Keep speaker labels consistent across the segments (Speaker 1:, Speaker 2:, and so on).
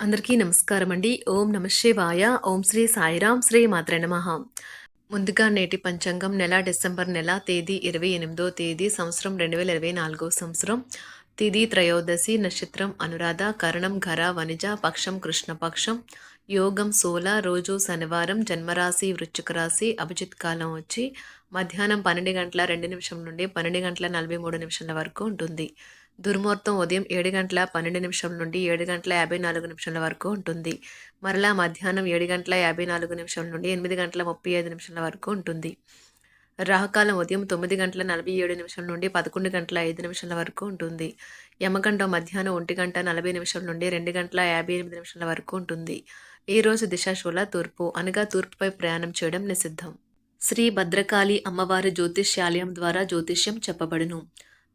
Speaker 1: అందరికీ నమస్కారం అండి. ఓం నమ శివాయ. ఓం శ్రీ సాయిరాం శ్రీ మాత్ర నమ. ముందుగా నేటి పంచాంగం నెల డిసెంబర్ నెల తేదీ ఇరవై ఎనిమిదో తేదీ సంవత్సరం రెండు వేల ఇరవై నాలుగో సంవత్సరం. తిది త్రయోదశి నక్షత్రం అనురాధ కరణం ఘర వనిజ పక్షం కృష్ణపక్షం యోగం సోల రోజు శనివారం జన్మరాశి వృశ్చిక రాశి అభిజిత్ కాలం వచ్చి మధ్యాహ్నం పన్నెండు గంటల రెండు నిమిషం నుండి పన్నెండు గంటల నలభై మూడు నిమిషాల వరకు ఉంటుంది. దుర్ముహూర్తం ఉదయం ఏడు గంటల పన్నెండు నిమిషం నుండి ఏడు గంటల యాభై నాలుగు నిమిషాల వరకు ఉంటుంది. మరలా మధ్యాహ్నం ఏడు గంటల యాభై నాలుగు నిమిషం నుండి ఎనిమిది గంటల ముప్పై ఐదు నిమిషాల వరకు ఉంటుంది. రాహుకాలం ఉదయం తొమ్మిది గంటల నలభై ఏడు నిమిషం నుండి పదకొండు గంటల ఐదు నిమిషాల వరకు ఉంటుంది. యమగండం మధ్యాహ్నం ఒంటి గంట నలభై నిమిషం నుండి రెండు గంటల యాభై ఎనిమిది నిమిషాల వరకు ఉంటుంది. ఈ రోజు దిశాశూల తూర్పు అనగా తూర్పుపై ప్రయాణం చేయడం నిషిద్ధం. శ్రీ భద్రకాళి అమ్మవారి జ్యోతిష్యాలయం ద్వారా జ్యోతిష్యం చెప్పబడును.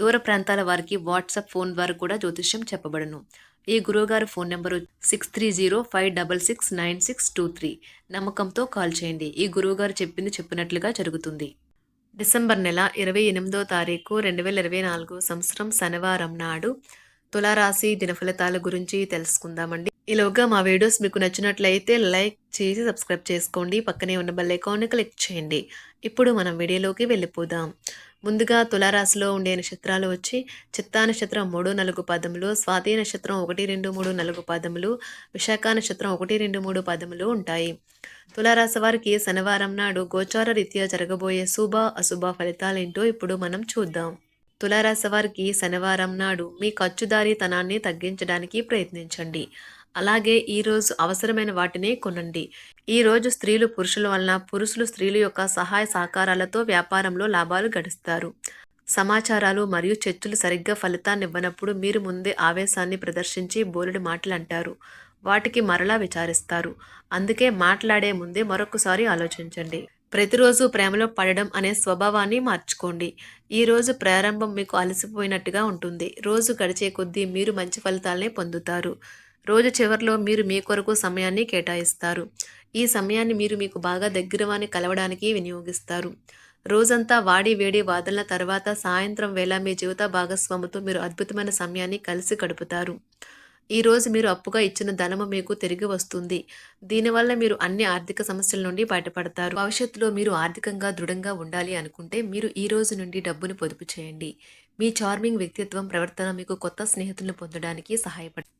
Speaker 1: దూర ప్రాంతాల వారికి వాట్సాప్ ఫోన్ ద్వారా కూడా జ్యోతిష్యం చెప్పబడను. ఈ గురువుగారు phone number six three zero five double six nine six two three నమ్మకంతో కాల్ చేయండి. ఈ గురువుగారు చెప్పింది చెప్పినట్లుగా జరుగుతుంది. డిసెంబర్ నెల ఇరవై ఎనిమిదో తారీఖు రెండు వేల ఇరవై నాలుగు సంవత్సరం శనివారం నాడు తులారాశి దినఫలితాల గురించి తెలుసుకుందామండి. ఈలోగా మా వీడియోస్ మీకు నచ్చినట్లయితే లైక్ చేసి సబ్స్క్రైబ్ చేసుకోండి. పక్కనే ఉన్న బెల్ ఐకాన్ని క్లిక్ చేయండి. ఇప్పుడు మనం వీడియోలోకి వెళ్ళిపోదాం. ముందుగా తులారాశిలో ఉండే నక్షత్రాలు వచ్చి చిత్తా నక్షత్రం మూడు నలుగు పదములు స్వాతి నక్షత్రం ఒకటి రెండు మూడు నలుగు పదములు విశాఖ నక్షత్రం ఒకటి రెండు మూడు పదములు ఉంటాయి. తులారాశి వారికి శనివారం నాడు గోచార రీత్యా జరగబోయే శుభ అశుభ ఫలితాలేంటో ఇప్పుడు మనం చూద్దాం. తులారాశి వారికి శనివారం నాడు మీ ఖర్చుదారీతనాన్ని తగ్గించడానికి ప్రయత్నించండి. అలాగే ఈరోజు అవసరమైన వాటిని కొనండి. ఈరోజు స్త్రీలు పురుషుల వలన పురుషులు స్త్రీల యొక్క సహాయ సహకారాలతో వ్యాపారంలో లాభాలు గడిస్తారు. సమాచారాలు మరియు చర్చలు సరిగ్గా ఫలితాన్ని ఇవ్వనప్పుడు మీరు ముందే ఆవేశాన్ని ప్రదర్శించి బోలెడు మాటలు అంటారు. వాటికి మరలా విచారిస్తారు. అందుకే మాట్లాడే ముందే మరొకసారి ఆలోచించండి. ప్రతిరోజు ప్రేమలో పడడం అనే స్వభావాన్ని మార్చుకోండి. ఈ రోజు ప్రారంభం మీకు అలసిపోయినట్టుగా ఉంటుంది. రోజు గడిచే కొద్దీ మీరు మంచి ఫలితాలనే పొందుతారు. రోజు చివరిలో మీరు మీ కొరకు సమయాన్ని కేటాయిస్తారు. ఈ సమయాన్ని మీరు మీకు బాగా దగ్గరవాని కలవడానికి వినియోగిస్తారు. రోజంతా వాడి వేడి వాదనల తర్వాత సాయంత్రం వేళ మీ జీవిత భాగస్వామితో మీరు అద్భుతమైన సమయాన్ని కలిసి గడుపుతారు. ఈ రోజు మీరు అప్పుగా ఇచ్చిన ధనము మీకు తిరిగి వస్తుంది. దీనివల్ల మీరు అన్ని ఆర్థిక సమస్యల నుండి బయటపడతారు. భవిష్యత్తులో మీరు ఆర్థికంగా దృఢంగా ఉండాలి అనుకుంటే మీరు ఈ రోజు నుండి డబ్బును పొదుపు చేయండి. మీ చార్మింగ్ వ్యక్తిత్వం ప్రవర్తన మీకు కొత్త స్నేహితులను పొందడానికి సహాయపడుతుంది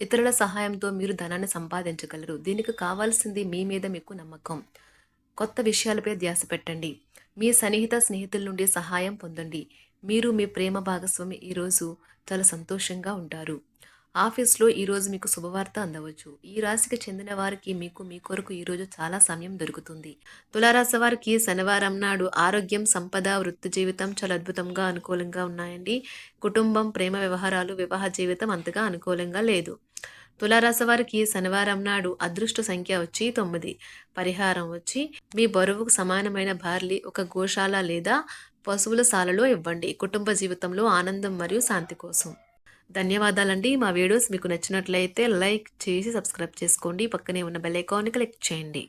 Speaker 1: ఇతరుల సహాయంతో మీరు ధనాన్ని సంపాదించగలరు. దీనికి కావాల్సింది మీ మీద మీకు నమ్మకం. కొత్త విషయాలపై ధ్యాస పెట్టండి. మీ సన్నిహిత స్నేహితుల నుండి సహాయం పొందండి. మీరు మీ ప్రేమ భాగస్వామి. ఈరోజు చాలా సంతోషంగా ఉంటారు. ఆఫీస్లో ఈరోజు మీకు శుభవార్త అందవచ్చు. ఈ రాశికి చెందిన వారికి మీకు మీ కొరకు ఈరోజు చాలా సమయం దొరుకుతుంది. తులారాశి వారికి శనివారం నాడు ఆరోగ్యం సంపద వృత్తి జీవితం చాలా అద్భుతంగా అనుకూలంగా ఉన్నాయండి. కుటుంబం ప్రేమ వ్యవహారాలు వివాహ జీవితం అంతగా అనుకూలంగా లేదు. తులారాశి వారికి శనివారం నాడు అదృష్ట సంఖ్య వచ్చి తొమ్మిది. పరిహారం వచ్చి మీ బరువుకు సమానమైన బార్లీ ఒక గోశాల లేదా పశువుల సాలలో ఇవ్వండి. కుటుంబ జీవితంలో ఆనందం మరియు శాంతి కోసం. ధన్యవాదాలండి. మా వీడియోస్ మీకు నచ్చినట్లయితే లైక్ చేసి సబ్స్క్రైబ్ చేసుకోండి. పక్కనే ఉన్న బెల్ ఐకాన్ని క్లిక్ చేయండి.